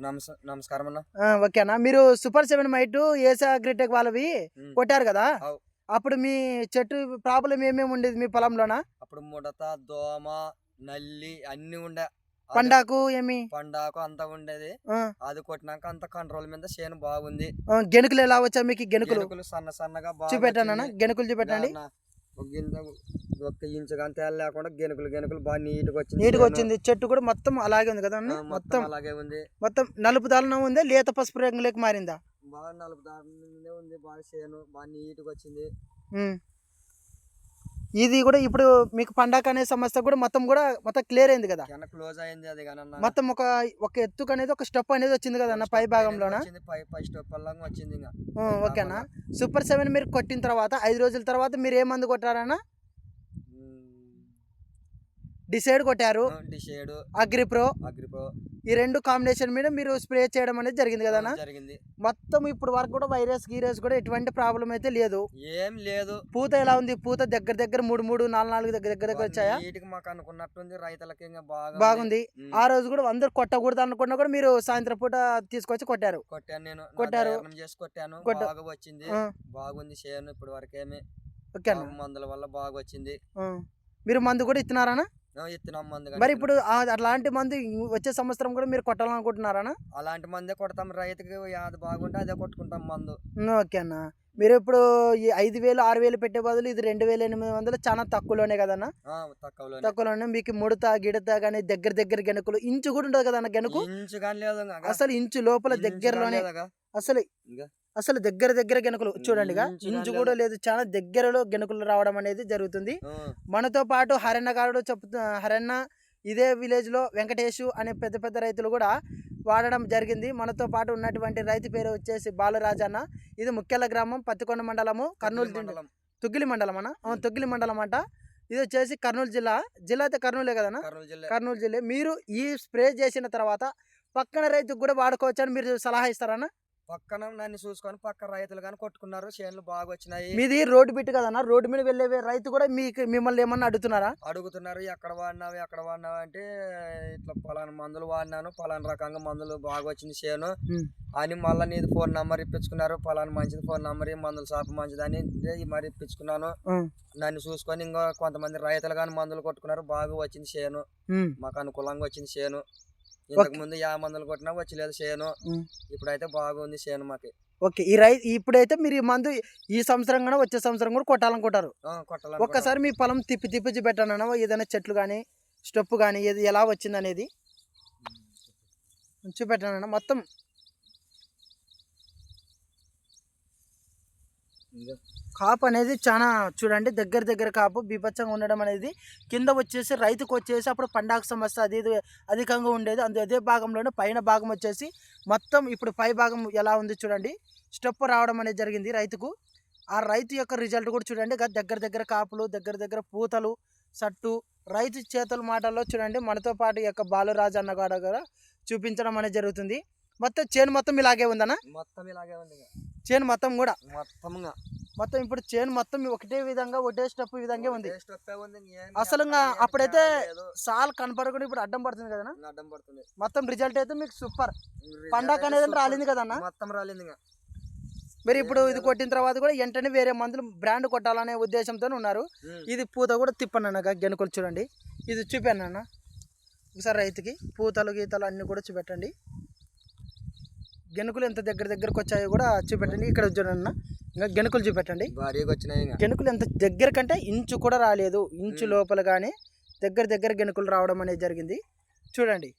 నమస్- నమస్కారం అన్న. ఓకేనా? మీరు సూపర్ సెవెన్ మైట్ ఏసా అగ్రిటెక్ వాళ్ళవి. కొట్టారు కదా. అప్పుడు మీ చెట్టు ప్రాబ్లం ఏమేమి ఉండేది మీ పొలంలోన? అప్పుడు ముడత దోమ నల్లి అన్ని ఉండే. పండాకు ఏమి? పండాకు అంతా ఉండేది. అది కొట్టినాక అంత కంట్రోల్ మీద చేను బాగుంది. గెనుకులు ఎలా వచ్చా మీకు గెనుకులు సన్న సన్నగా చూపెట్టానా. గెనుకులు చూపెట్టండి. ఒక్క ఇంచు కానీ తేల లేకుండా గెనుకులు గెనుకులు బాగా నీట్గా వచ్చింది. నీట్గా. వచ్చింది. చెట్టు కూడా మొత్తం అలాగే ఉంది కదా ఆ, అన్న? మొత్తం అలాగే ఉంది. మొత్తం నలుపు దాలన ఉంది? లేత పసుపు రంగులోకి మారిందా? బాగా నలుపు మీదే ఉంది. బాగా చేను బాగా నీట్గా వచ్చింది. ఇది కూడా ఇప్పుడు మీకు పండాక అనే సమస్య కూడా మొత్తం కూడా మొత్తం క్లియర్ అయింది కదా? క్లోజ్ అయింది అది. మొత్తం ఒక ఒక ఎత్తుకు అనేది ఒక స్టెప్ అనేది వచ్చింది కదా అన్న? పై స్టెప్ భాగంలోన వచ్చింది. పై పై స్టెప్ వల్ల వచ్చింది ఇంకా. ఆ, ఓకేనా. సూపర్ సెవెన్ మీరు కొట్టిన తర్వాత ఐదు రోజుల తర్వాత మీరు ఏ మందు కొట్టారన్న? డిసైడ్ కొట్టారు. డిషేడ్ అగ్రి ప్రో. అగ్రిపో ఈ రెండు కాంబినేషన్ మీద మీరు స్ప్రే చేయడం అనేది జరిగింది కదా? జరిగింది. మొత్తం ఇప్పుడు వరకు కూడా వైరస్ గీరస్ కూడా ఎటువంటి ప్రాబ్లం అయితే లేదు. ఏం లేదు. పూత ఎలా ఉంది? పూత దగ్గర దగ్గర మూడు మూడు నాలుగు నాలుగు దగ్గర దగ్గర దగ్గర వచ్చాయా? మాకు అనుకున్నట్టుంది. రైతులకి బాగుంది. ఆ రోజు కూడా అందరు కొట్టకూడదు అనుకున్నా కూడా మీరు సాయంత్రం పూట తీసుకొచ్చి కొట్టారు. కొట్టాను నేను. కొట్టారు. చేసి కొట్టాను. కొట్ట- బాగా వచ్చింది. బాగుంది చేను ఇప్పుడు వరకేమి. ఓకే మందుల వల్ల బాగా వచ్చింది. మీరు మందు కూడా ఇస్తున్నారనా మందు మరి ఇప్పుడు అట్లాంటి మందు వచ్చే సంవత్సరం కూడా మీరు కొట్టాలనుకుంటున్నారనా? అలాంటి మందే కొడతాం రైతుకి యాది బాగుంటే అదే కొట్టుకుంటాం మందు. ఓకే అన్న. మీరు ఇప్పుడు ఈ ఐదు వేలు ఆరు వేలు పెట్టే బదులు ఇది రెండు వేల ఎనిమిది వందలు చాలా తక్కువలోనే కదన్న? తక్కువలోనే. మీకు ముడత గిడత కానీ దగ్గర దగ్గర గెనుకులు ఇంచు కూడా ఉండదు కదన్న గెనుకు? ఇంచు కానీ లేదు ఇంకా. అసలు ఇంచు లోపల దగ్గరలోనే. అసలు. అసలు దగ్గర దగ్గర గెనుకులు చూడండిగా ఇంచు కూడా లేదు. చాలా దగ్గరలో గెనుకులు రావడం అనేది జరుగుతుంది. మనతో పాటు హరన్న గారు చెప్తు హరన్న ఇదే విలేజ్లో వెంకటేషు అనే పెద్ద పెద్ద రైతులు కూడా వాడడం జరిగింది. మనతో పాటు ఉన్నటువంటి రైతు పేరు వచ్చేసి బాలరాజన్న. ఇది ముఖ్యల గ్రామం పత్తికొండ మండలము కర్నూలు తుగ్గిలి మండలం అన్న? తుగ్గిలి మండలం అంట ఇది వచ్చేసి కర్నూలు జిల్లా. జిల్లా అయితే కర్నూలే జిల్లా. కర్నూలు జిల్లా. మీరు ఈ స్ప్రే చేసిన తర్వాత పక్కన రైతుకు కూడా వాడుకోవచ్చు అని మీరు సలహా ఇస్తారన్న పక్కన నన్ను చూసుకొని పక్క రైతులు కానీ కొట్టుకున్నారు చేనులు బాగా వచ్చినాయి మీది రోడ్డు బిట్టు కదన్న? రోడ్డు మీద వెళ్ళే రైతు కూడా మీకు మిమ్మల్ని ఏమన్నా అడుగుతున్నారా? అడుగుతున్నారు ఎక్కడ వాడినావు ఎక్కడ వాడినావు అంటే ఇట్లా పలానా మందులు వాడినాను పలానా రకంగా మందులు బాగా వచ్చింది చేను అని మళ్ళీ నీది ఫోన్ నెంబర్ ఇప్పించుకున్నారు పలానా మంచిది ఫోన్ నెంబర్ మందుల షాప్ మంచిదని మరి ఇప్పించుకున్నాను. నన్ను చూసుకొని ఇంకా కొంతమంది రైతులు కానీ మందులు కొట్టుకున్నారు బాగా వచ్చింది చేను మాకు అనుకూలంగా వచ్చింది చేను. ఇంతకు ముందు యా మందులు కొట్టినా వచ్చలేదు చేను. ఇప్పుడైతే బాగుంది చేను మాకు. ఓకే. ఈ రై ఇప్పుడైతే మీరు ఈ మందు ఈ సంవత్సరం కూడా వచ్చే సంవత్సరం కూడా కొట్టాలనుకుంటారు. ఒక్కసారి మీ పొలం తిప్పి తిప్పి చూపెట్టాను ఏదైనా చెట్లు కానీ స్టెప్ కానీ ఏది ఎలా వచ్చింది అనేది చూపెట్టానన్న మొత్తం కాపు అనేది చాలా చూడండి దగ్గర దగ్గర కాపు బీభత్సంగా ఉండడం అనేది కింద వచ్చేసి రైతుకు వచ్చేసి అప్పుడు పండాకు సమస్య అది అధికంగా ఉండేది. అందు అదే భాగంలోనే పైన భాగం వచ్చేసి మొత్తం ఇప్పుడు పై భాగం ఎలా ఉంది చూడండి. స్టెప్ రావడం అనేది జరిగింది రైతుకు. ఆ రైతు యొక్క రిజల్ట్ కూడా చూడండి. దగ్గర దగ్గర కాపులు దగ్గర దగ్గర పూతలు సట్టు రైతు చేతుల మాటల్లో చూడండి. మనతో పాటు యొక్క బాలురాజు అన్న కూడా చూపించడం అనేది జరుగుతుంది. మొత్తం చేను మొత్తం ఇలాగే ఉందన్న మొత్తం ఇలాగే ఉంది. చేను మొత్తం కూడా మొత్తం ఇంకా. మొత్తం ఇప్పుడు చేను మొత్తం ఒకటే విధంగా ఒకటే స్టెప్ విధంగా ఉంది అసలు అప్పుడైతే. సాల్ కనపడకుండా ఇప్పుడు అడ్డం పడుతుంది ఇంకా అడ్డం పడుతుంది మొత్తం రిజల్ట్ అయితే మీకు సూపర్ పండగ అనేది. రాలింది కదన్నా మొత్తం రాలింది. మరి ఇప్పుడు ఇది. కొట్టిన తర్వాత కూడా వెంటనే వేరే మందులు బ్రాండ్ కొట్టాలనే ఉద్దేశంతో ఉన్నారు. ఇది పూత కూడా తిప్పనన్న గెనుకలు చూడండి ఇది చూపాను అన్న ఒకసారి రైతుకి పూతలు గీతలు అన్నీ కూడా చూపెట్టండి గెనుకులు ఎంత దగ్గర దగ్గరకు వచ్చాయో కూడా చూపెట్టండి. ఇక్కడ చూడండి అన్న. ఇంకా గెనుకులు చూపెట్టండి. భారీగా వచ్చినాయి ఇంకా. గెనుకులు ఎంత దగ్గర కంటే ఇంచు కూడా రాలేదు. ఇంచు. లోపల కానీ దగ్గర దగ్గర గెనుకులు రావడం అనేది జరిగింది. చూడండి.